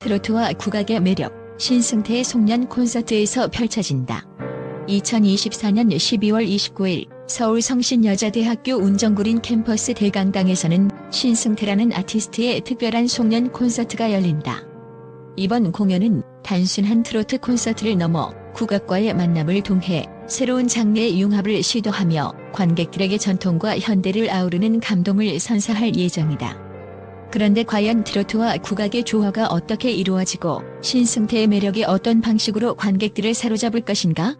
트로트와 국악의 매력, 신승태의 송년 콘서트에서 펼쳐진다. 2024년 12월 29일 서울 성신여자대학교 운정구린 캠퍼스 대강당에서는 신승태라는 아티스트의 특별한 송년 콘서트가 열린다. 이번 공연은 단순한 트로트 콘서트를 넘어 국악과의 만남을 통해 새로운 장르의 융합을 시도하며 관객들에게 전통과 현대를 아우르는 감동을 선사할 예정이다. 그런데 과연 트로트와 국악의 조화가 어떻게 이루어지고 신승태의 매력이 어떤 방식으로 관객들을 사로잡을 것인가?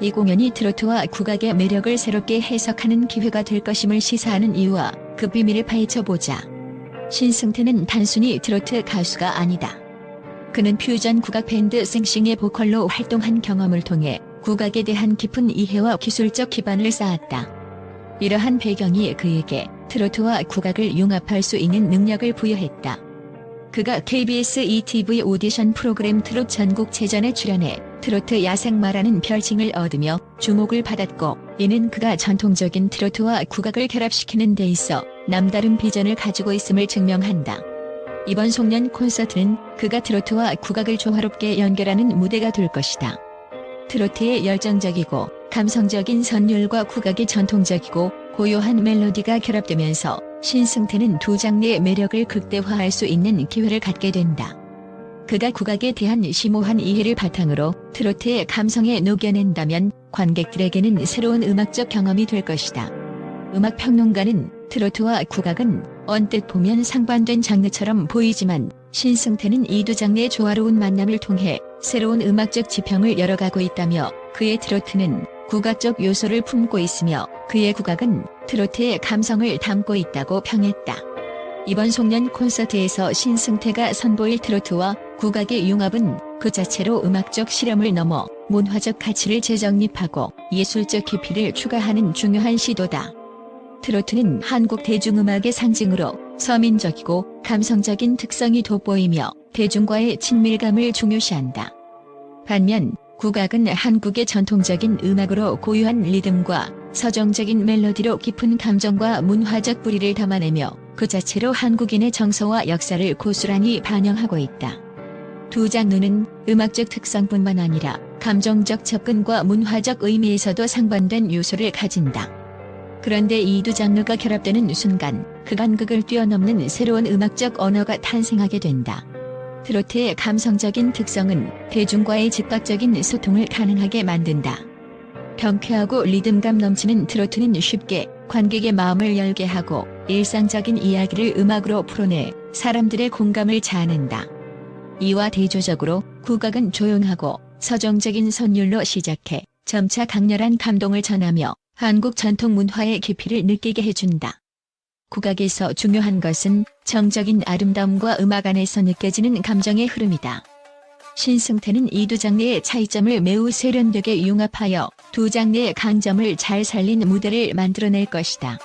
이 공연이 트로트와 국악의 매력을 새롭게 해석하는 기회가 될 것임을 시사하는 이유와 그 비밀을 파헤쳐보자. 신승태는 단순히 트로트 가수가 아니다. 그는 퓨전 국악 밴드 생싱의 보컬로 활동한 경험을 통해 국악에 대한 깊은 이해와 기술적 기반을 쌓았다. 이러한 배경이 그에게 트로트와 국악을 융합할 수 있는 능력을 부여했다. 그가 KBS ETV 오디션 프로그램 트롯 전국체전에 출연해 트로트 야생마라는 별칭을 얻으며 주목을 받았고 이는 그가 전통적인 트로트와 국악을 결합시키는 데 있어 남다른 비전을 가지고 있음을 증명한다. 이번 송년 콘서트는 그가 트로트와 국악을 조화롭게 연결하는 무대가 될 것이다. 트로트의 열정적이고 감성적인 선율과 국악의 전통적이고 고요한 멜로디가 결합되면서 신승태는 두 장르의 매력을 극대화할 수 있는 기회를 갖게 된다. 그가 국악에 대한 심오한 이해를 바탕으로 트로트의 감성에 녹여낸다면 관객들에게는 새로운 음악적 경험이 될 것이다. 음악 평론가는 트로트와 국악은 언뜻 보면 상반된 장르처럼 보이지만 신승태는 이 두 장르의 조화로운 만남을 통해 새로운 음악적 지평을 열어가고 있다며 그의 트로트는 국악적 요소를 품고 있으며 그의 국악은 트로트의 감성을 담고 있다고 평했다. 이번 송년 콘서트에서 신승태가 선보일 트로트와 국악의 융합은 그 자체로 음악적 실험을 넘어 문화적 가치를 재정립하고 예술적 깊이를 추가하는 중요한 시도다. 트로트는 한국 대중음악의 상징으로 서민적이고 감성적인 특성이 돋보이며 대중과의 친밀감을 중요시한다. 반면 국악은 한국의 전통적인 음악으로 고유한 리듬과 서정적인 멜로디로 깊은 감정과 문화적 뿌리를 담아내며 그 자체로 한국인의 정서와 역사를 고스란히 반영하고 있다. 두 장르는 음악적 특성뿐만 아니라 감정적 접근과 문화적 의미에서도 상반된 요소를 가진다. 그런데 이 두 장르가 결합되는 순간 그 간극을 뛰어넘는 새로운 음악적 언어가 탄생하게 된다. 트로트의 감성적인 특성은 대중과의 즉각적인 소통을 가능하게 만든다. 경쾌하고 리듬감 넘치는 트로트는 쉽게 관객의 마음을 열게 하고 일상적인 이야기를 음악으로 풀어내 사람들의 공감을 자아낸다. 이와 대조적으로 국악은 조용하고 서정적인 선율로 시작해 점차 강렬한 감동을 전하며 한국 전통 문화의 깊이를 느끼게 해준다. 국악에서 중요한 것은 정적인 아름다움과 음악 안에서 느껴지는 감정의 흐름이다. 신승태는 이 두 장르의 차이점을 매우 세련되게 융합하여 두 장르의 강점을 잘 살린 무대를 만들어낼 것이다.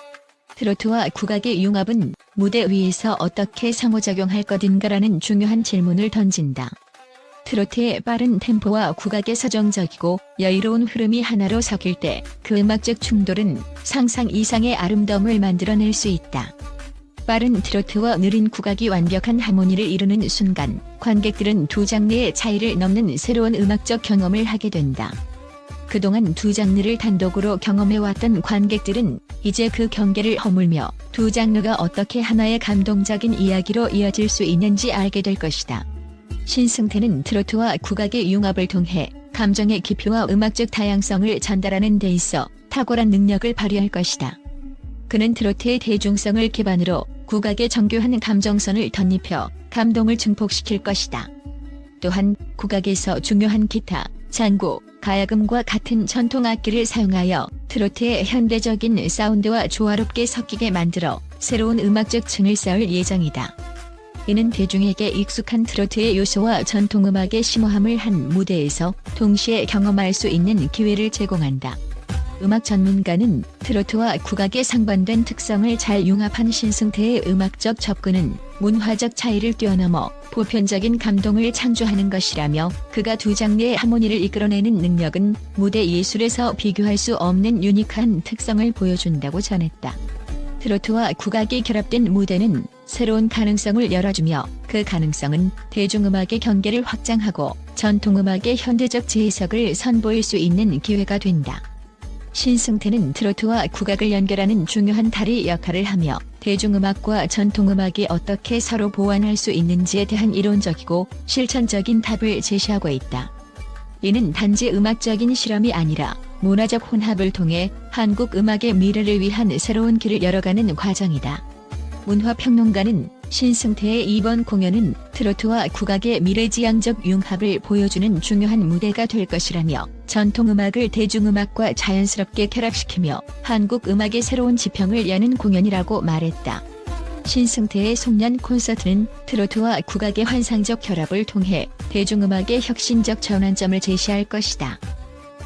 트로트와 국악의 융합은 무대 위에서 어떻게 상호작용할 것인가라는 중요한 질문을 던진다. 트로트의 빠른 템포와 국악의 서정적이고 여유로운 흐름이 하나로 섞일 때 그 음악적 충돌은 상상 이상의 아름다움을 만들어낼 수 있다. 빠른 트로트와 느린 국악이 완벽한 하모니를 이루는 순간 관객들은 두 장르의 차이를 넘는 새로운 음악적 경험을 하게 된다. 그동안 두 장르를 단독으로 경험해왔던 관객들은 이제 그 경계를 허물며 두 장르가 어떻게 하나의 감동적인 이야기로 이어질 수 있는지 알게 될 것이다. 신승태는 트로트와 국악의 융합을 통해 감정의 깊이와 음악적 다양성을 전달하는 데 있어 탁월한 능력을 발휘할 것이다. 그는 트로트의 대중성을 기반으로 국악의 정교한 감정선을 덧입혀 감동을 증폭시킬 것이다. 또한 국악에서 중요한 기타, 장구, 가야금과 같은 전통 악기를 사용하여 트로트의 현대적인 사운드와 조화롭게 섞이게 만들어 새로운 음악적 층을 쌓을 예정이다. 이는 대중에게 익숙한 트로트의 요소와 전통음악의 심오함을 한 무대에서 동시에 경험할 수 있는 기회를 제공한다. 음악 전문가는 트로트와 국악의 상반된 특성을 잘 융합한 신승태의 음악적 접근은 문화적 차이를 뛰어넘어 보편적인 감동을 창조하는 것이라며 그가 두 장르의 하모니를 이끌어내는 능력은 무대 예술에서 비교할 수 없는 유니크한 특성을 보여준다고 전했다. 트로트와 국악이 결합된 무대는 새로운 가능성을 열어주며 그 가능성은 대중음악의 경계를 확장하고 전통음악의 현대적 재해석을 선보일 수 있는 기회가 된다. 신승태는 트로트와 국악을 연결하는 중요한 다리 역할을 하며 대중음악과 전통음악이 어떻게 서로 보완할 수 있는지에 대한 이론적이고 실천적인 답을 제시하고 있다. 이는 단지 음악적인 실험이 아니라 문화적 혼합을 통해 한국 음악의 미래를 위한 새로운 길을 열어가는 과정이다. 문화평론가는 신승태의 이번 공연은 트로트와 국악의 미래지향적 융합을 보여주는 중요한 무대가 될 것이라며 전통음악을 대중음악과 자연스럽게 결합시키며 한국 음악의 새로운 지평을 여는 공연이라고 말했다. 신승태의 송년 콘서트는 트로트와 국악의 환상적 결합을 통해 대중음악의 혁신적 전환점을 제시할 것이다.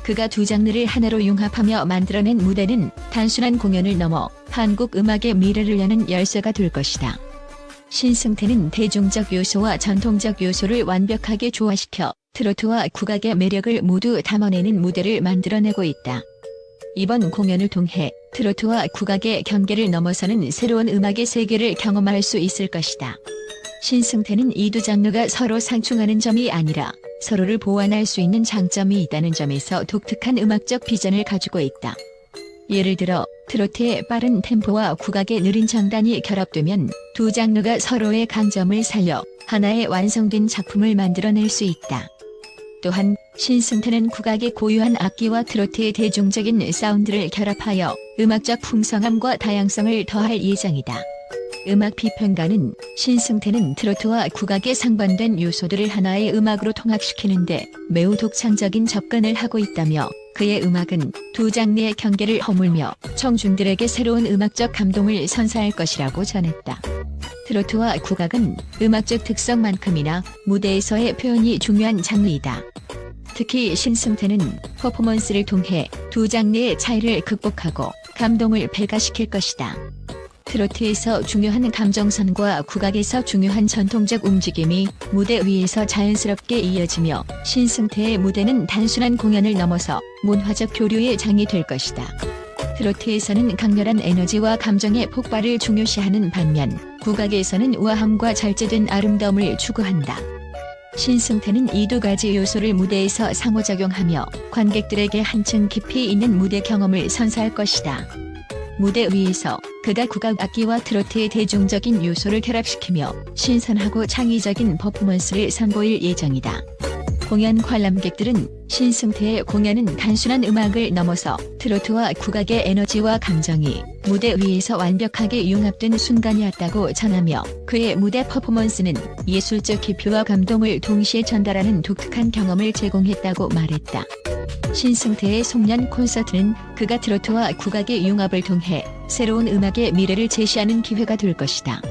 그가 두 장르를 하나로 융합하며 만들어낸 무대는 단순한 공연을 넘어 한국 음악의 미래를 여는 열쇠가 될 것이다. 신승태는 대중적 요소와 전통적 요소를 완벽하게 조화시켜 트로트와 국악의 매력을 모두 담아내는 무대를 만들어내고 있다. 이번 공연을 통해 트로트와 국악의 경계를 넘어서는 새로운 음악의 세계를 경험할 수 있을 것이다. 신승태는 이 두 장르가 서로 상충하는 점이 아니라 서로를 보완할 수 있는 장점이 있다는 점에서 독특한 음악적 비전을 가지고 있다. 예를 들어 트로트의 빠른 템포와 국악의 느린 장단이 결합되면 두 장르가 서로의 강점을 살려 하나의 완성된 작품을 만들어낼 수 있다. 또한 신승태는 국악의 고유한 악기와 트로트의 대중적인 사운드를 결합하여 음악적 풍성함과 다양성을 더할 예정이다. 음악 비평가는 신승태는 트로트와 국악의 상반된 요소들을 하나의 음악으로 통합시키는데 매우 독창적인 접근을 하고 있다며 그의 음악은 두 장르의 경계를 허물며 청중들에게 새로운 음악적 감동을 선사할 것이라고 전했다. 트로트와 국악은 음악적 특성만큼이나 무대에서의 표현이 중요한 장르이다. 특히 신승태는 퍼포먼스를 통해 두 장르의 차이를 극복하고 감동을 배가시킬 것이다. 트로트에서 중요한 감정선과 국악에서 중요한 전통적 움직임이 무대 위에서 자연스럽게 이어지며 신승태의 무대는 단순한 공연을 넘어서 문화적 교류의 장이 될 것이다. 트로트에서는 강렬한 에너지와 감정의 폭발을 중요시하는 반면 국악에서는 우아함과 절제된 아름다움을 추구한다. 신승태는 이 두 가지 요소를 무대에서 상호작용하며 관객들에게 한층 깊이 있는 무대 경험을 선사할 것이다. 무대 위에서 그가 국악 악기와 트로트의 대중적인 요소를 결합시키며 신선하고 창의적인 퍼포먼스를 선보일 예정이다. 공연 관람객들은 신승태의 공연은 단순한 음악을 넘어서 트로트와 국악의 에너지와 감정이 무대 위에서 완벽하게 융합된 순간이었다고 전하며 그의 무대 퍼포먼스는 예술적 깊이와 감동을 동시에 전달하는 독특한 경험을 제공했다고 말했다. 신승태의 송년 콘서트는 그가 트로트와 국악의 융합을 통해 새로운 음악의 미래를 제시하는 기회가 될 것이다.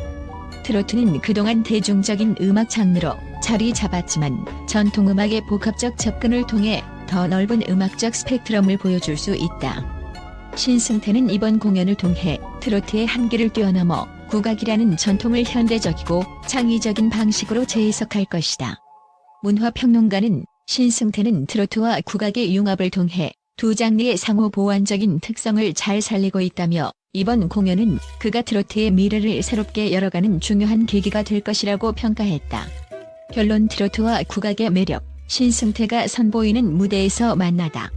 트로트는 그동안 대중적인 음악 장르로 자리 잡았지만 전통 음악의 복합적 접근을 통해 더 넓은 음악적 스펙트럼을 보여줄 수 있다. 신승태는 이번 공연을 통해 트로트의 한계를 뛰어넘어 국악이라는 전통을 현대적이고 창의적인 방식으로 재해석할 것이다. 문화평론가는 신승태는 트로트와 국악의 융합을 통해 두 장르의 상호 보완적인 특성을 잘 살리고 있다며 이번 공연은 그가 트로트의 미래를 새롭게 열어가는 중요한 계기가 될 것이라고 평가했다. 결론 트로트와 국악의 매력, 신승태가 선보이는 무대에서 만나다.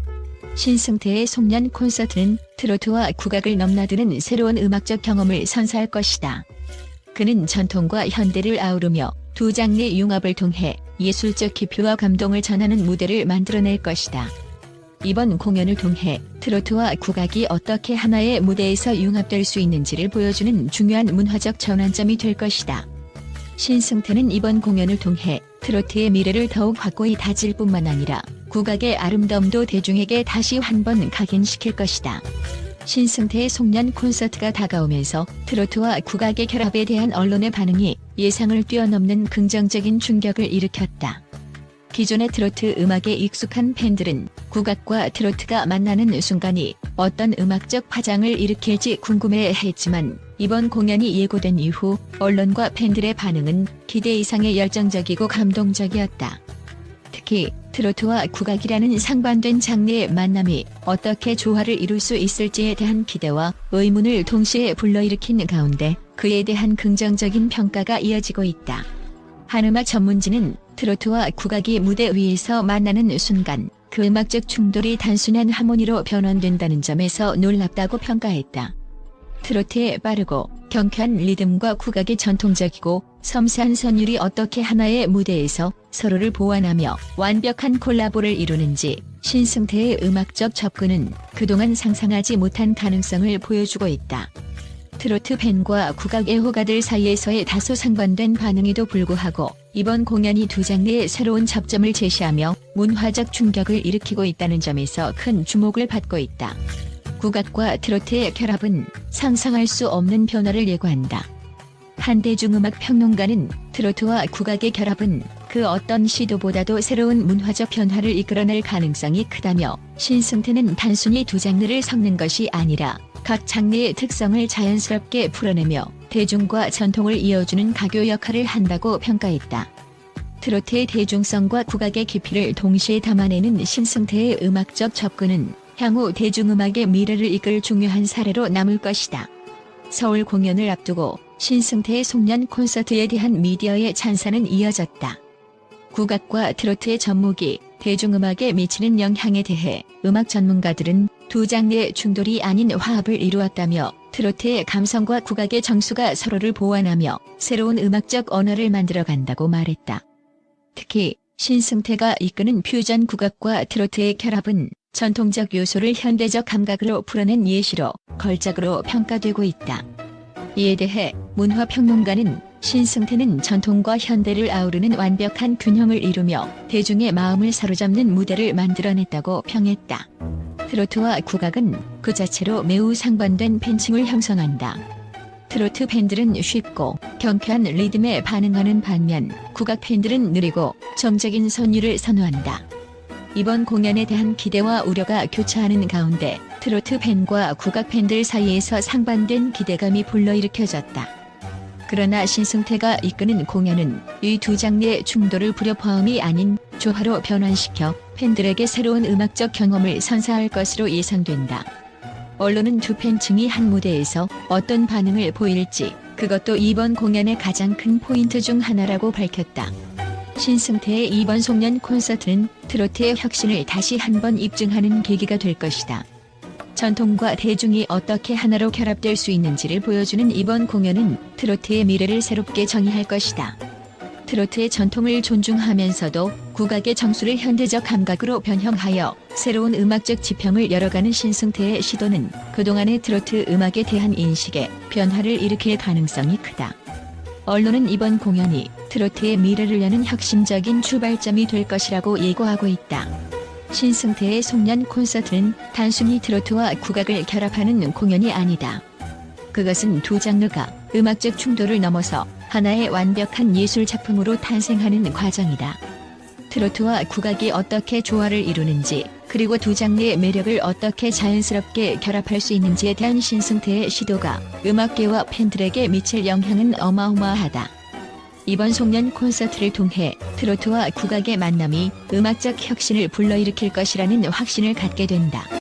신승태의 송년 콘서트는 트로트와 국악을 넘나드는 새로운 음악적 경험을 선사할 것이다. 그는 전통과 현대를 아우르며 두 장르의 융합을 통해 예술적 깊이와 감동을 전하는 무대를 만들어낼 것이다. 이번 공연을 통해 트로트와 국악이 어떻게 하나의 무대에서 융합될 수 있는지를 보여주는 중요한 문화적 전환점이 될 것이다. 신승태는 이번 공연을 통해 트로트의 미래를 더욱 확고히 다질 뿐만 아니라 국악의 아름다움도 대중에게 다시 한번 각인시킬 것이다. 신승태의 송년 콘서트가 다가오면서 트로트와 국악의 결합에 대한 언론의 반응이 예상을 뛰어넘는 긍정적인 충격을 일으켰다. 기존의 트로트 음악에 익숙한 팬들은 국악과 트로트가 만나는 순간이 어떤 음악적 파장을 일으킬지 궁금해 했지만 이번 공연이 예고된 이후 언론과 팬들의 반응은 기대 이상의 열정적이고 감동적이었다. 특히 트로트와 국악이라는 상반된 장르의 만남이 어떻게 조화를 이룰 수 있을지에 대한 기대와 의문을 동시에 불러일으킨 가운데 그에 대한 긍정적인 평가가 이어지고 있다. 한음악 전문지는 트로트와 국악이 무대 위에서 만나는 순간 그 음악적 충돌이 단순한 하모니로 변환된다는 점에서 놀랍다고 평가했다. 트로트의 빠르고 경쾌한 리듬과 국악의 전통적이고 섬세한 선율이 어떻게 하나의 무대에서 서로를 보완하며 완벽한 콜라보를 이루는지 신승태의 음악적 접근은 그동안 상상하지 못한 가능성을 보여주고 있다. 트로트 팬과 국악 애호가들 사이에서의 다소 상반된 반응에도 불구하고 이번 공연이 두 장르의 새로운 접점을 제시하며 문화적 충격을 일으키고 있다는 점에서 큰 주목을 받고 있다. 국악과 트로트의 결합은 상상할 수 없는 변화를 예고한다. 한대중음악 평론가는 트로트와 국악의 결합은 그 어떤 시도보다도 새로운 문화적 변화를 이끌어낼 가능성이 크다며 신승태는 단순히 두 장르를 섞는 것이 아니라 각 장르의 특성을 자연스럽게 풀어내며 대중과 전통을 이어주는 가교 역할을 한다고 평가했다. 트로트의 대중성과 국악의 깊이를 동시에 담아내는 신승태의 음악적 접근은 향후 대중음악의 미래를 이끌 중요한 사례로 남을 것이다. 서울 공연을 앞두고 신승태의 송년 콘서트에 대한 미디어의 찬사는 이어졌다. 국악과 트로트의 접목이 대중음악에 미치는 영향에 대해 음악 전문가들은 두 장르의 충돌이 아닌 화합을 이루었다며 트로트의 감성과 국악의 정수가 서로를 보완하며 새로운 음악적 언어를 만들어 간다고 말했다. 특히 신승태가 이끄는 퓨전 국악과 트로트의 결합은 전통적 요소를 현대적 감각으로 풀어낸 예시로 걸작으로 평가되고 있다. 이에 대해 문화평론가는 신승태는 전통과 현대를 아우르는 완벽한 균형을 이루며 대중의 마음을 사로잡는 무대를 만들어냈다고 평했다. 트로트와 국악은 그 자체로 매우 상반된 팬층을 형성한다. 트로트 팬들은 쉽고 경쾌한 리듬에 반응하는 반면 국악 팬들은 느리고 정적인 선율을 선호한다. 이번 공연에 대한 기대와 우려가 교차하는 가운데 트로트 팬과 국악 팬들 사이에서 상반된 기대감이 불러일으켜졌다. 그러나 신승태가 이끄는 공연은 이 두 장르의 충돌을 불협화음이 아닌 조화로 변환시켜 팬들에게 새로운 음악적 경험을 선사할 것으로 예상된다. 언론은 두 팬층이 한 무대에서 어떤 반응을 보일지 그것도 이번 공연의 가장 큰 포인트 중 하나라고 밝혔다. 신승태의 이번 송년 콘서트는 트로트의 혁신을 다시 한번 입증하는 계기가 될 것이다. 전통과 대중이 어떻게 하나로 결합될 수 있는지를 보여주는 이번 공연은 트로트의 미래를 새롭게 정의할 것이다. 트로트의 전통을 존중하면서도 국악의 정수를 현대적 감각으로 변형하여 새로운 음악적 지평을 열어가는 신승태의 시도는 그동안의 트로트 음악에 대한 인식에 변화를 일으킬 가능성이 크다. 언론은 이번 공연이 트로트의 미래를 여는 혁신적인 출발점이 될 것이라고 예고하고 있다. 신승태의 송년 콘서트는 단순히 트로트와 국악을 결합하는 공연이 아니다. 그것은 두 장르가 음악적 충돌을 넘어서 하나의 완벽한 예술 작품으로 탄생하는 과정이다. 트로트와 국악이 어떻게 조화를 이루는지, 그리고 두 장르의 매력을 어떻게 자연스럽게 결합할 수 있는지에 대한 신승태의 시도가 음악계와 팬들에게 미칠 영향은 어마어마하다. 이번 송년 콘서트를 통해 트로트와 국악의 만남이 음악적 혁신을 불러일으킬 것이라는 확신을 갖게 된다.